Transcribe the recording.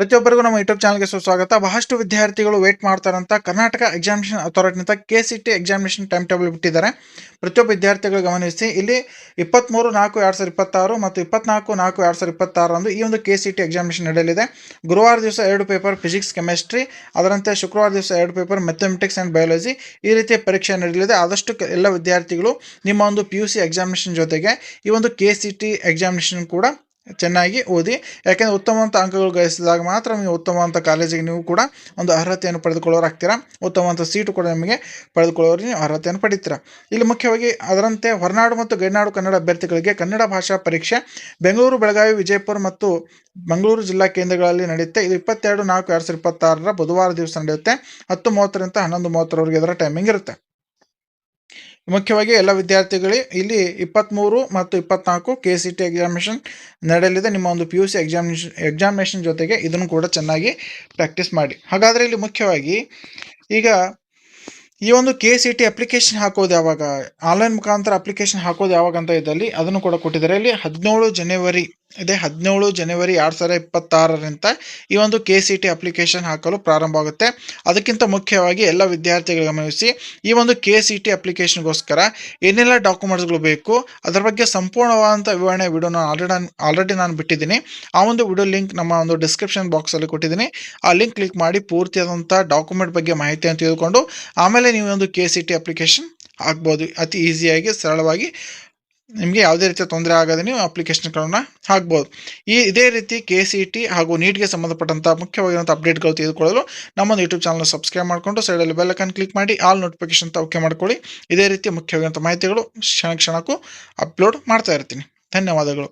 ಪ್ರತಿಯೊಬ್ಬರಿಗೂ ನಮ್ಮ ಯೂಟ್ಯೂಬ್ ಚಾನಲ್ಗೆ ಸುಸ್ವಾಗತ. ಬಹಳಷ್ಟು ವಿದ್ಯಾರ್ಥಿಗಳು ವೇಟ್ ಮಾಡ್ತಾರಂತ Karnataka examination ಅಥಾರಿಟಿನಿಂದ K C T examination time table ಬಿಟ್ಟಿದ್ದಾರೆ. ಪ್ರತಿಯೊಬ್ಬ ವಿದ್ಯಾರ್ಥಿಗಳು ಗಮನಿಸಿ, ಇಲ್ಲಿ ಇಪ್ಪತ್ತ್ಮೂರು ನಾಲ್ಕು, ಎರಡು ಸಾವಿರದ ಇಪ್ಪತ್ತಾರು ಮತ್ತು ಇಪ್ಪತ್ನಾಲ್ಕು, ನಾಲ್ಕು, ಎರಡು ಸಾವಿರದ ಇಪ್ಪತ್ತಾರರಂದು ಈ ಒಂದು ಕೆ ಸಿ ಟಿ ಎಕ್ಸಾಮಿನೇಷನ್ ನಡೆಯಲಿದೆ. ಗುರುವಾರ ದಿವಸ ಎರಡು ಪೇಪರ್ ಫಿಸಿಕ್ಸ್ ಕೆಮಿಸ್ಟ್ರಿ ಅದರಂತೆ ಶುಕ್ರವಾರ ದಿವಸ ಎರಡು ಪೇಪರ್ ಮ್ಯಾಥಮೆಟಿಕ್ಸ್ ಆ್ಯಂಡ್ ಬಯಾಲಜಿ ಈ ರೀತಿಯ ಪರೀಕ್ಷೆ ನಡೆಯಲಿದೆ. ಆದಷ್ಟು ಎಲ್ಲ ವಿದ್ಯಾರ್ಥಿಗಳು ನಿಮ್ಮ ಒಂದು ಪಿ ಯು ಸಿ ಎಕ್ಸಾಮಿನೇಷನ್ ಜೊತೆಗೆ ಈ ಒಂದು ಕೆ ಸಿ ಟಿ ಎಕ್ಸಾಮಿನೇಷನ್ ಕೂಡ ಚೆನ್ನಾಗಿ ಓದಿ, ಯಾಕೆಂದರೆ ಉತ್ತಮವಂತ ಅಂಕಗಳು ಗಳಿಸಿದಾಗ ಮಾತ್ರ ನೀವು ಉತ್ತಮವಂತ ಕಾಲೇಜಿಗೆ ನೀವು ಕೂಡ ಒಂದು ಅರ್ಹತೆಯನ್ನು ಪಡೆದುಕೊಳ್ಳೋರಾಗ್ತೀರಾ ಉತ್ತಮವಂತ ಸೀಟು ಕೂಡ ನಿಮಗೆ ಪಡೆದುಕೊಳ್ಳೋರು ನೀವು ಅರ್ಹತೆಯನ್ನು ಪಡೀತೀರ? ಇಲ್ಲಿ ಮುಖ್ಯವಾಗಿ ಅದರಂತೆ ಹೊರನಾಡು ಮತ್ತು ಗಡಿನಾಡು ಕನ್ನಡ ಅಭ್ಯರ್ಥಿಗಳಿಗೆ ಕನ್ನಡ ಭಾಷಾ ಪರೀಕ್ಷೆ, ಬೆಂಗಳೂರು, ಬೆಳಗಾವಿ, ವಿಜಯಪುರ ಮತ್ತು ಮಂಗಳೂರು ಜಿಲ್ಲಾ ಕೇಂದ್ರಗಳಲ್ಲಿ ನಡೆಯುತ್ತೆ. ಇದು ಇಪ್ಪತ್ತೆರಡು, ನಾಲ್ಕು, ಎರಡು ಸಾವಿರದ ಇಪ್ಪತ್ತಾರರ ಬುಧವಾರ ದಿವಸ ನಡೆಯುತ್ತೆ. ಹತ್ತು ಮೂವತ್ತರಿಂದ ಹನ್ನೊಂದು ಮೂವತ್ತರವರೆಗೆ ಇದರ ಟೈಮಿಂಗ್ ಇರುತ್ತೆ. ಮುಖ್ಯವಾಗಿ ಎಲ್ಲ ವಿದ್ಯಾರ್ಥಿಗಳಿಗೆ ಇಲ್ಲಿ ಇಪ್ಪತ್ತ್ಮೂರು ಮತ್ತು ಇಪ್ಪತ್ನಾಲ್ಕು ಕೆ ಸಿ ಟಿ ಎಕ್ಸಾಮಿನೇಷನ್ ನಡೆಯಲಿದೆ. ನಿಮ್ಮ ಒಂದು ಪಿ ಯು ಸಿ ಎಕ್ಸಾಮಿನೇಷನ್ ಜೊತೆಗೆ ಇದನ್ನು ಕೂಡ ಚೆನ್ನಾಗಿ ಪ್ರಾಕ್ಟೀಸ್ ಮಾಡಿ. ಹಾಗಾದರೆ ಇಲ್ಲಿ ಮುಖ್ಯವಾಗಿ ಈಗ ಈ ಒಂದು ಕೆ ಸಿ ಟಿ ಅಪ್ಲಿಕೇಶನ್ ಹಾಕೋದು ಯಾವಾಗ? ಆನ್ಲೈನ್ ಮುಖಾಂತರ ಅಪ್ಲಿಕೇಶನ್ ಹಾಕೋದು ಯಾವಾಗ ಅಂತ ಇದ್ದಲ್ಲಿ ಅದನ್ನು ಕೂಡ ಕೊಟ್ಟಿದ್ದಾರೆ. ಇಲ್ಲಿ ಹದಿನೇಳು ಜನವರಿ ಇದೆ ಹದಿನೇಳು ಜನವರಿ ಎರಡು ಸಾವಿರದ ಇಪ್ಪತ್ತಾರರಿಂದ ಈ ಒಂದು ಕೆ ಸಿ ಟಿ ಅಪ್ಲಿಕೇಶನ್ ಹಾಕಲು ಪ್ರಾರಂಭ ಆಗುತ್ತೆ. ಅದಕ್ಕಿಂತ ಮುಖ್ಯವಾಗಿ ಎಲ್ಲ ವಿದ್ಯಾರ್ಥಿಗಳು ಗಮನಿಸಿ, ಈ ಒಂದು ಕೆ ಸಿ ಟಿ ಅಪ್ಲಿಕೇಶನ್ಗೋಸ್ಕರ ಏನೆಲ್ಲ ಡಾಕ್ಯುಮೆಂಟ್ಸ್ಗಳು ಬೇಕು, ಅದರ ಬಗ್ಗೆ ಸಂಪೂರ್ಣವಾದಂಥ ವಿವರಣೆ ವಿಡಿಯೋ ನಾನು ಆಲ್ರೆಡಿ ಆಲ್ರೆಡಿ ನಾನು ಬಿಟ್ಟಿದ್ದೀನಿ. ಆ ಒಂದು ವಿಡಿಯೋ ಲಿಂಕ್ ನಮ್ಮ ಒಂದು ಡಿಸ್ಕ್ರಿಪ್ಷನ್ ಬಾಕ್ಸಲ್ಲಿ ಕೊಟ್ಟಿದ್ದೀನಿ. ಆ ಲಿಂಕ್ ಕ್ಲಿಕ್ ಮಾಡಿ ಪೂರ್ತಿಯಾದಂಥ ಡಾಕ್ಯುಮೆಂಟ್ ಬಗ್ಗೆ ಮಾಹಿತಿಯನ್ನು ತಿಳಿದುಕೊಂಡು ಆಮೇಲೆ ನೀವು ಒಂದು ಕೆ ಸಿ ಟಿ ಅಪ್ಲಿಕೇಶನ್ ಆಗ್ಬೋದು ಅತಿ ಈಸಿಯಾಗಿ ಸರಳವಾಗಿ ನಿಮಗೆ ಯಾವುದೇ ರೀತಿಯ ತೊಂದರೆ ಆಗದೆ ನೀವು ಅಪ್ಲಿಕೇಶನ್ಗಳನ್ನು ಹಾಕ್ಬೋದು. ಈ ಇದೇ ರೀತಿ ಕೆ ಸಿ ಟಿ ಹಾಗೂ ನೀಟ್ಗೆ ಸಂಬಂಧಪಟ್ಟಂಥ ಮುಖ್ಯವಾಗಿರುವಂಥ ಅಪ್ಡೇಟ್ಗಳು ತೆಗೆದುಕೊಳ್ಳಲು ನಮ್ಮೊಂದು ಯೂಟ್ಯೂಬ್ ಚಾನಲ್ ಸಬ್ಸ್ಕ್ರೈಬ್ ಮಾಡಿಕೊಂಡು ಸೈಡಲ್ಲಿ ಬೆಲ್ಲಕನ್ ಕ್ಲಿಕ್ ಮಾಡಿ ಆಲ್ ನೋಟಿಫಿಕೇಶನ್ ಓಕೆ ಮಾಡ್ಕೊಳ್ಳಿ. ಇದೇ ರೀತಿ ಮುಖ್ಯವಾಗಿರುವಂಥ ಮಾಹಿತಿಗಳು ಕ್ಷಣ ಕ್ಷಣಕ್ಕೂ ಅಪ್ಲೋಡ್ ಮಾಡ್ತಾ ಇರ್ತೀನಿ. ಧನ್ಯವಾದಗಳು.